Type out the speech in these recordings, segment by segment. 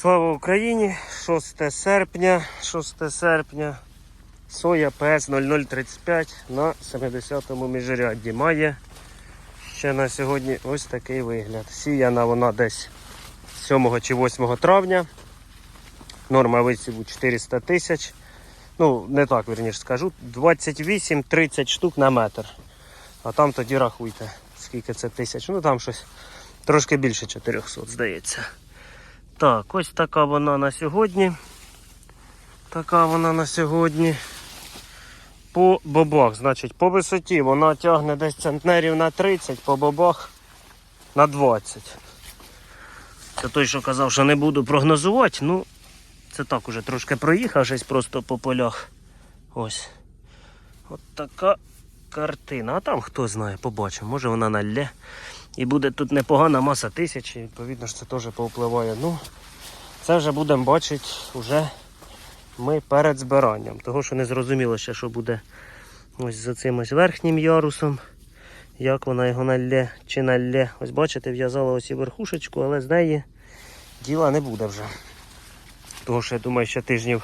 Слава Україні! 6 серпня, 6 серпня. Соя ПС 0035 на 70-му міжрядді. Має ще на сьогодні ось такий вигляд. Сіяна вона десь 7 чи 8 травня. Норма висіву 400 тисяч. Ну, не так, вірніше скажу. 28-30 штук на метр. А там тоді рахуйте, скільки це тисяч. Ну там щось трошки більше 400, здається. Так, ось така вона на сьогодні. Така вона на сьогодні. По бобах, значить, по висоті вона тягне десь центнерів на 30, по бобах на 20. Це той, що казав, що не буду прогнозувати, ну, це так уже трошки проїхав, щось просто по полях. Ось. От така картина. А там хто знає, побачимо. Може вона налє. І буде тут непогана маса тисячі, відповідно ж це теж повпливає. Ну, це вже будемо бачити вже ми перед збиранням. Того, що не зрозуміло ще, що буде ось за цим ось верхнім ярусом. Як вона його налє чи налє. Ось бачите, в'язала ось і верхушечку, але з неї діла не буде вже. Того що я думаю, ще тижнів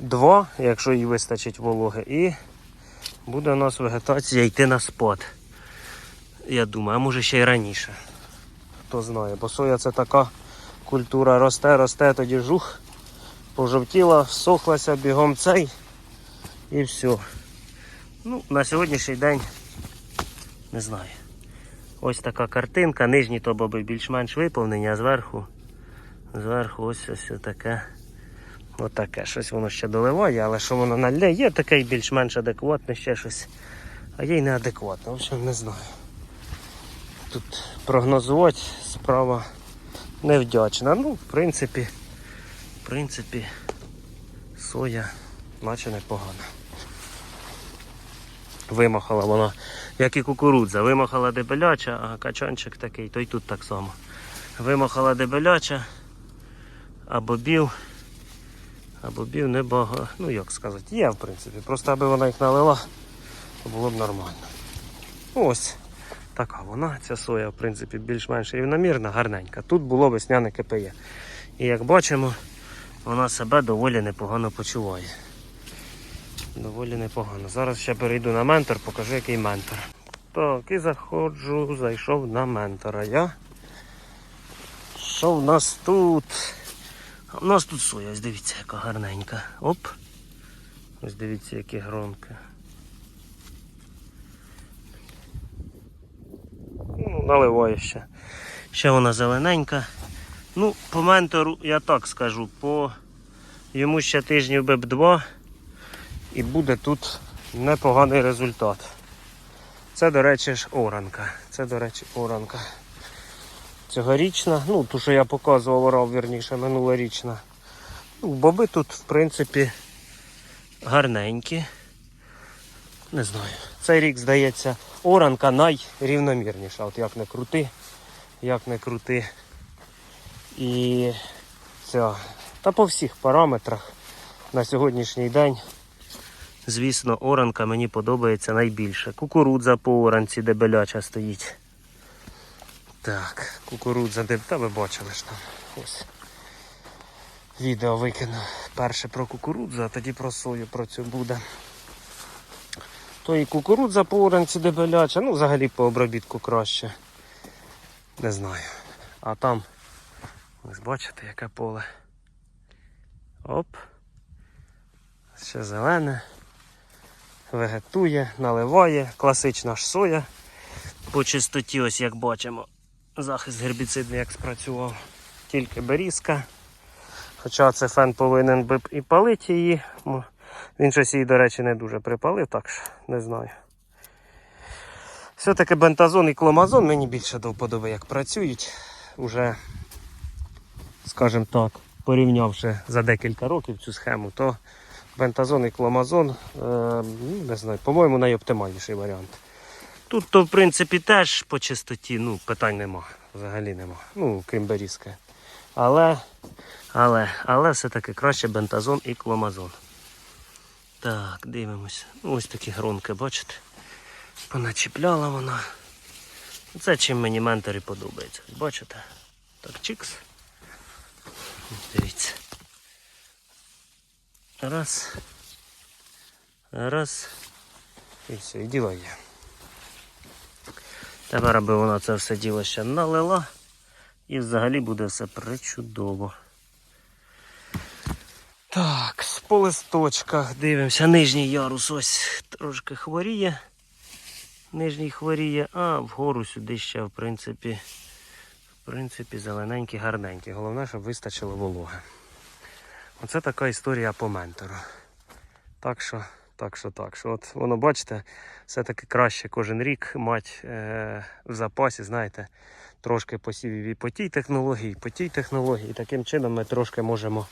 два, якщо їй вистачить вологи, і буде у нас вегетація йти на спад. Я думаю, а може ще й раніше. Хто знає, бо соя це така культура росте, росте, тоді жух, пожовтіла, всохлася бігом цей і все. Ну, на сьогоднішній день не знаю. Ось така картинка, нижні то боби більш-менш виповнені, а зверху, зверху ось ось таке. Отаке. Щось воно ще доливає, але що воно налє, є таке більш-менш адекватне ще щось. А є й неадекватне, в общем, не знаю. Тут прогнозувати справа невдячна. Ну, в принципі, в принципі, соя наче непогана. Вимахала вона, як і кукурудза, вимахала дебеляча, а качанчик такий, то й тут так само. Вимахала дебеляча, а бобів, а бобів небагато. Ну як сказати, є в принципі. Просто аби вона їх налила, то було б нормально. Ось така вона, ця соя, в принципі, більш-менш рівномірна, гарненька. Тут було весняне КПЄ. І як бачимо, вона себе доволі непогано почуває. Доволі непогано. Зараз ще перейду на ментор, покажу, який ментор. Так, і заходжу, зайшов на ментора. Я. Що в нас тут? А в нас тут соя, ось дивіться, яка гарненька. Оп. Ось дивіться, які громки. Наливає ще. Ще вона зелененька. Ну, по ментору я так скажу, по йому ще тижнів би б два і буде тут непоганий результат. Це, до речі, ж оранка. Це, до речі, оранка. Цьогорічна, ну, ту, що я показував, орав, вірніше, минулорічна. Ну, боби тут, в принципі, гарненькі. Не знаю. Цей рік, здається, оранка найрівномірніша. От як не крути, як не крути. І ця. Та по всіх параметрах на сьогоднішній день, звісно, оранка мені подобається найбільше. Кукурудза по оранці дебеляча стоїть. Так, кукурудза де та ви бачили ж там. Ось. Відео викину перше про кукурудзу, а тоді про сою про цю буде. То і кукурудза по оранці дебеляча, ну взагалі по обробітку краще. Не знаю. А там, ось бачите, яке поле. Оп. Ще зелене. Вегетує, наливає, класична ж соя. По чистоті, ось як бачимо, захист гербіцидний як спрацював. Тільки берізка. Хоча це фен повинен би і палити її. Він щось її, до речі, не дуже припалив, так що не знаю. Все-таки бентазон і кломазон мені більше до вподоби, як працюють. Уже, скажімо так, порівнявши за декілька років цю схему, то бентазон і кломазон, е, ну, не знаю, по-моєму, найоптимальніший варіант. Тут, то, в принципі, теж по чистоті ну, питань нема. Взагалі нема. Ну, крім берізки. Але, але, але все-таки краще бентазон і кломазон. Так, дивимося. Ну, Ось такі гронки, бачите? Поначіпляла вона. Це чим мені ментори подобається. Бачите? Так, чикс. Дивіться. Раз. Раз. І все, і діло є. Тепер, аби вона це все діло ще налила, і взагалі буде все причудово. Так, по листочках дивимося. Нижній ярус ось трошки хворіє. Нижній хворіє, а вгору сюди ще, в принципі, в принципі, зелененькі, гарненькі. Головне, щоб вистачило вологи. Оце така історія по ментору. Так що, так що, так що. От воно, бачите, все-таки краще кожен рік мати е, в запасі, знаєте, трошки посівів і по тій технології, по тій технології. І таким чином ми трошки можемо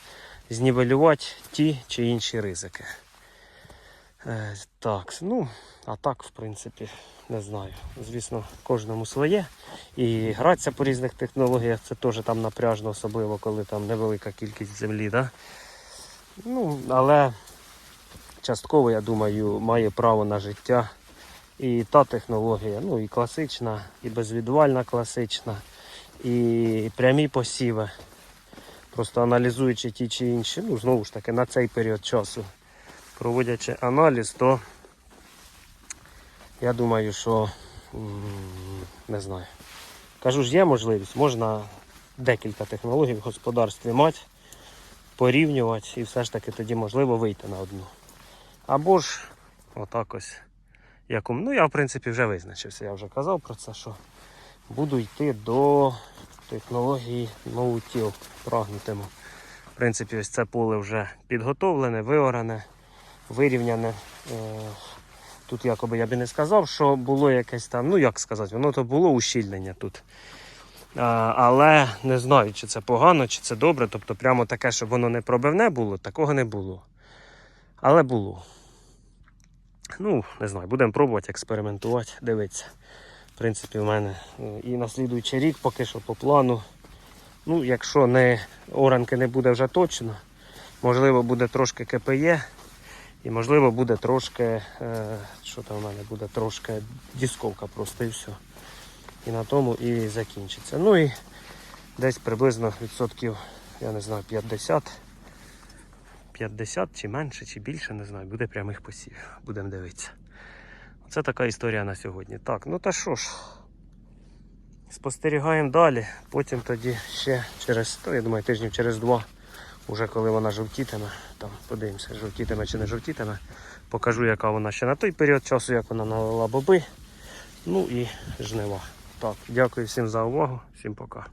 знівелювати ті чи інші ризики. Е, так, ну, а так, в принципі, не знаю. Звісно, кожному своє. І гратися по різних технологіях це теж там напряжно, особливо коли там невелика кількість землі. Да? Ну, але частково, я думаю, має право на життя. І та технологія, ну і класична, і безвідувальна класична, і прямі посіви. Просто аналізуючи ті чи інші, ну знову ж таки, на цей період часу, проводячи аналіз, то я думаю, що не знаю. Кажу ж, є можливість, можна декілька технологій в господарстві мати, порівнювати і все ж таки тоді можливо вийти на одну. Або ж отак ось. Якому, ну я в принципі вже визначився, я вже казав про це, що буду йти до технології ноутіл прагнутиму. В принципі, ось це поле вже підготовлене, виоране, вирівняне. Е, Тут якоби я би не сказав, що було якесь там, ну як сказати, воно то було ущільнення тут. Але не знаю, чи це погано, чи це добре. Тобто прямо таке, щоб воно не пробивне було, такого не було. Але було. Ну, не знаю, будемо пробувати, експериментувати, дивитися. В принципі, в мене е, і на слідуючий рік поки що по плану. Ну, якщо не оранки не буде вже точно, можливо, буде трошки КПЄ. І можливо буде трошки, е, що там в мене буде трошки дісковка просто і все. І на тому і закінчиться. Ну і десь приблизно відсотків, я не знаю, 50. 50 чи менше, чи більше, не знаю, буде прямих посівів. Будемо дивитися. Це така історія на сьогодні. Так, ну та що ж, спостерігаємо далі. Потім тоді ще через, то, я думаю, тижнів через два, уже коли вона жовтітиме, там подивимося, жовтітиме чи не жовтітиме. Покажу, яка вона ще на той період часу, як вона налила боби. Ну і жнива. Так, дякую всім за увагу, всім пока.